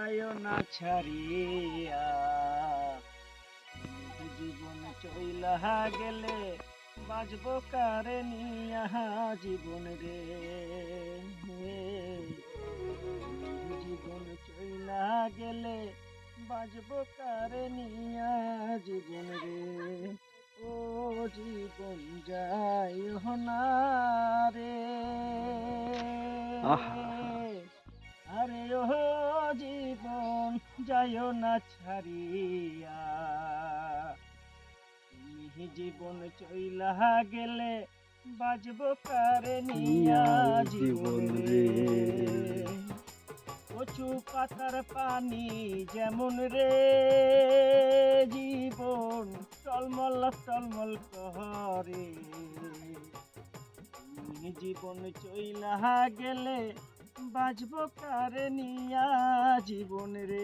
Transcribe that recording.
যায় না ছাড়িয়া জীবন চইলা গেলে বাজব কারে নিয়া জীবন রে। জীবন চইলা গেলে বাজব কারে নিয়া জীবন রে। ও জীবন যাই না রে। আরে ও যায় না ছাড়িয়া। জীবন চইলা গেলে বাজব কারে নিয়া জীবন রে? কচু পাতার পানি যেমন রে জীবন টলমল টলমল করে। জীবন চইলা গেলে বাজব কারে নিয়া জীবন রে?